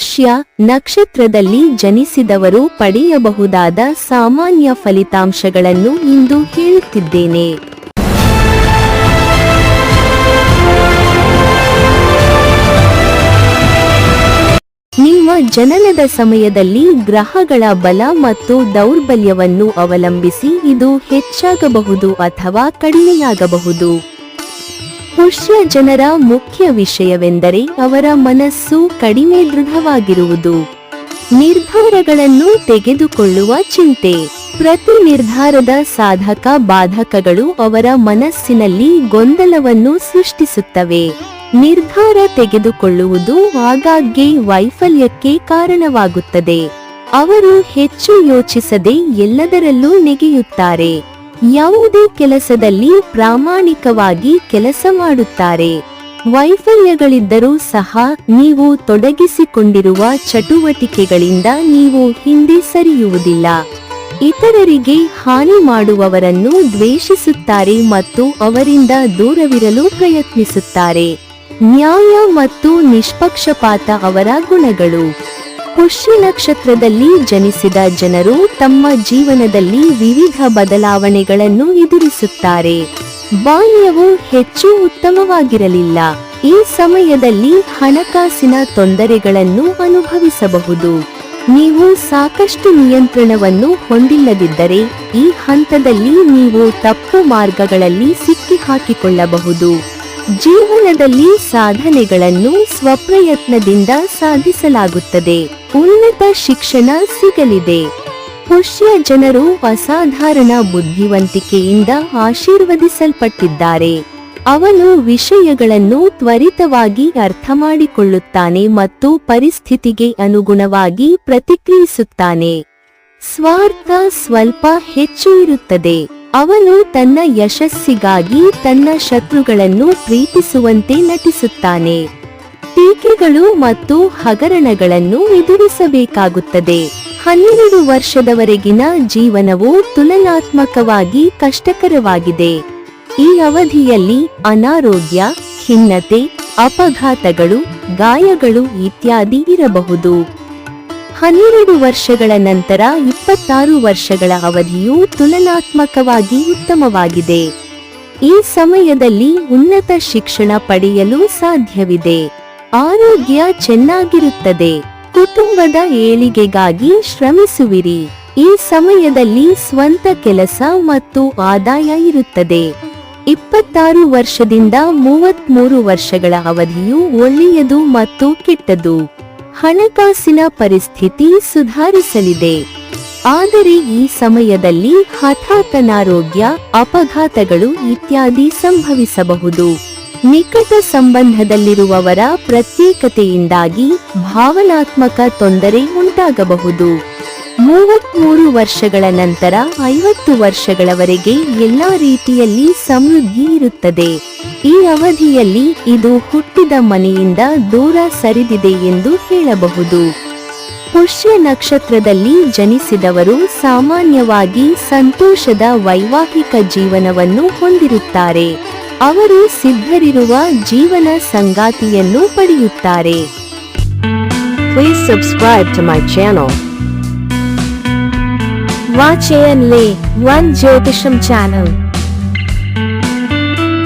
ಪುಷ್ಯ ನಕ್ಷತ್ರದಲ್ಲಿ ಜನಿಸಿದವರು ಪಡೆಯಬಹುದಾದ ಸಾಮಾನ್ಯ ಫಲಿತಾಂಶಗಳನ್ನು ಇಂದು ಹೇಳುತ್ತಿದ್ದೇನೆ. ನಿಮ್ಮ ಜನನದ ಸಮಯದಲ್ಲಿ ಗ್ರಹಗಳ ಬಲ ಮತ್ತು ದೌರ್ಬಲ್ಯವನ್ನು ಅವಲಂಬಿಸಿ ಇದು ಹೆಚ್ಚಾಗಬಹುದು ಅಥವಾ ಕಡಿಮೆಯಾಗಬಹುದು. ಪುಷ್ಯ ಜನರ ಮುಖ್ಯ ವಿಷಯವೆಂದರೆ ಅವರ ಮನಸ್ಸು ಕಡಿಮೆ ದೃಢವಾಗಿರುವುದು. ನಿರ್ಧಾರಗಳನ್ನು ತೆಗೆದುಕೊಳ್ಳುವ ಚಿಂತೆ. ಪ್ರತಿ ನಿರ್ಧಾರದ ಸಾಧಕ ಬಾಧಕಗಳು ಅವರ ಮನಸ್ಸಿನಲ್ಲಿ ಗೊಂದಲವನ್ನು ಸೃಷ್ಟಿಸುತ್ತವೆ. ನಿರ್ಧಾರ ತೆಗೆದುಕೊಳ್ಳುವುದು ಆಗಾಗ್ಗೆ ವೈಫಲ್ಯಕ್ಕೆ ಕಾರಣವಾಗುತ್ತದೆ. ಅವರು ಹೆಚ್ಚು ಯೋಚಿಸದೆ ಎಲ್ಲದರಲ್ಲೂ ನೆಗೆಯುತ್ತಾರೆ. ಯಾವುದೇ ಕೆಲಸದಲ್ಲಿ ಪ್ರಾಮಾಣಿಕವಾಗಿ ಕೆಲಸ ಮಾಡುತ್ತಾರೆ. ವೈಫಲ್ಯಗಳಿದ್ದರೂ ಸಹ ನೀವು ತೊಡಗಿಸಿಕೊಂಡಿರುವ ಚಟುವಟಿಕೆಗಳಿಂದ ನೀವು ಹಿಂದೆ ಸರಿಯುವುದಿಲ್ಲ. ಇತರರಿಗೆ ಹಾನಿ ಮಾಡುವವರನ್ನು ದ್ವೇಷಿಸುತ್ತಾರೆ ಮತ್ತು ಅವರಿಂದ ದೂರವಿರಲು ಪ್ರಯತ್ನಿಸುತ್ತಾರೆ. ನ್ಯಾಯ ಮತ್ತು ನಿಷ್ಪಕ್ಷಪಾತ ಅವರ ಗುಣಗಳು. ಪುಷ್ಯ ನಕ್ಷತ್ರದಲ್ಲಿ ಜನಿಸಿದ ಜನರು ತಮ್ಮ ಜೀವನದಲ್ಲಿ ವಿವಿಧ ಬದಲಾವಣೆಗಳನ್ನು ಎದುರಿಸುತ್ತಾರೆ. ಬಾಲ್ಯವು ಹೆಚ್ಚು ಉತ್ತಮವಾಗಿರಲಿಲ್ಲ. ಈ ಸಮಯದಲ್ಲಿ ಹಣಕಾಸಿನ ತೊಂದರೆಗಳನ್ನು ಅನುಭವಿಸಬಹುದು. ನೀವು ಸಾಕಷ್ಟು ನಿಯಂತ್ರಣವನ್ನು ಹೊಂದಿಲ್ಲದಿದ್ದರೆ ಈ ಹಂತದಲ್ಲಿ ನೀವು ತಪ್ಪು ಮಾರ್ಗಗಳಲ್ಲಿ ಸಿಕ್ಕಿಹಾಕಿಕೊಳ್ಳಬಹುದು. ಜೀವನದಲ್ಲಿ ಸಾಧನೆಗಳನ್ನು ಸ್ವಪ್ರಯತ್ನದಿಂದ ಸಾಧಿಸಲಾಗುತ್ತದೆ. ಉನ್ನತ ಶಿಕ್ಷಣ ಸಿಗಲಿದೆ. ಪುಷ್ಯ ಜನರು ಅಸಾಧಾರಣ ಬುದ್ಧಿವಂತಿಕೆಯಿಂದ ಆಶೀರ್ವದಿಸಲ್ಪಟ್ಟಿದ್ದಾರೆ. ಅವನು ವಿಷಯಗಳನ್ನು ತ್ವರಿತವಾಗಿ ಅರ್ಥ ಮಾಡಿಕೊಳ್ಳುತ್ತಾನೆ ಮತ್ತು ಪರಿಸ್ಥಿತಿಗೆ ಅನುಗುಣವಾಗಿ ಪ್ರತಿಕ್ರಿಯಿಸುತ್ತಾನೆ. ಸ್ವಾರ್ಥ ಸ್ವಲ್ಪ ಹೆಚ್ಚು ಇರುತ್ತದೆ. ಅವನು ತನ್ನ ಯಶಸ್ಸಿಗಾಗಿ ತನ್ನ ಶತ್ರುಗಳನ್ನು ಪ್ರೀತಿಸುವಂತೆ ನಟಿಸುತ್ತಾನೆ. ಟೀಕೆಗಳು ಮತ್ತು ಹಗರಣಗಳನ್ನು ಎದುರಿಸಬೇಕಾಗುತ್ತದೆ. ಹನ್ನೆರಡು ವರ್ಷದವರೆಗಿನ ಜೀವನವು ತುಲನಾತ್ಮಕವಾಗಿ ಕಷ್ಟಕರವಾಗಿದೆ. ಈ ಅವಧಿಯಲ್ಲಿ ಅನಾರೋಗ್ಯ, ಖಿನ್ನತೆ, ಅಪಘಾತಗಳು, ಗಾಯಗಳು ಇತ್ಯಾದಿ ಇರಬಹುದು. ಹನ್ನೆರಡು ವರ್ಷಗಳ ನಂತರ ಇಪ್ಪತ್ತಾರು ವರ್ಷಗಳ ಅವಧಿಯು ತುಲನಾತ್ಮಕವಾಗಿ ಉತ್ತಮವಾಗಿದೆ. ಈ ಸಮಯದಲ್ಲಿ ಉನ್ನತ ಶಿಕ್ಷಣ ಪಡೆಯಲು ಸಾಧ್ಯವಿದೆ. ಆರೋಗ್ಯ ಚೆನ್ನಾಗಿರುತ್ತದೆ. ಕುಟುಂಬದ ಏಳಿಗೆಗಾಗಿ ಶ್ರಮಿಸುವಿರಿ. ಈ ಸಮಯದಲ್ಲಿ ಸ್ವಂತ ಕೆಲಸ ಮತ್ತು ಆದಾಯ ಇರುತ್ತದೆ. ಇಪ್ಪತ್ತಾರು ವರ್ಷದಿಂದ ಮೂವತ್ಮೂರು ವರ್ಷಗಳ ಅವಧಿಯು ಒಳ್ಳೆಯದು ಮತ್ತು ಕೆಟ್ಟದು. ಹಣಕಾಸಿನ ಪರಿಸ್ಥಿತಿ ಸುಧಾರಿಸಲಿದೆ. ಆದರೆ ಈ ಸಮಯದಲ್ಲಿ ಹಠಾತ್ ಅನಾರೋಗ್ಯ ಅಪಘಾತಗಳು ಇತ್ಯಾದಿ ಸಂಭವಿಸಬಹುದು. ನಿಕಟ ಸಂಬಂಧದಲ್ಲಿರುವವರ ಪ್ರತ್ಯೇಕತೆಯಿಂದಾಗಿ ಭಾವನಾತ್ಮಕ ತೊಂದರೆ ಉಂಟಾಗಬಹುದು. ಮೂವತ್ಮೂರು ವರ್ಷಗಳ ನಂತರ ಐವತ್ತು ವರ್ಷಗಳವರೆಗೆ ಎಲ್ಲಾ ರೀತಿಯಲ್ಲಿ ಸಮೃದ್ಧಿ ಇರುತ್ತದೆ. ಈ ಅವಧಿಯಲ್ಲಿ ಇದು ಹುಟ್ಟಿದ ಮನೆಯಿಂದ ದೂರ ಸರಿದಿದೆ ಎಂದು ಹೇಳಬಹುದು. ಪುಷ್ಯ ನಕ್ಷತ್ರದಲ್ಲಿ ಜನಿಸಿದವರು ಸಾಮಾನ್ಯವಾಗಿ ಸಂತೋಷದ ವೈವಾಹಿಕ ಜೀವನವನ್ನು ಹೊಂದಿರುತ್ತಾರೆ. ಅವರು ಸಿದ್ಧರಿರುವ ಜೀವನ ಸಂಗಾತಿಯನ್ನು ಪಡೆಯುತ್ತಾರೆ. Please subscribe to my channel. ವಾಚೆಯನ್ಲೇ one Jyothisham channel.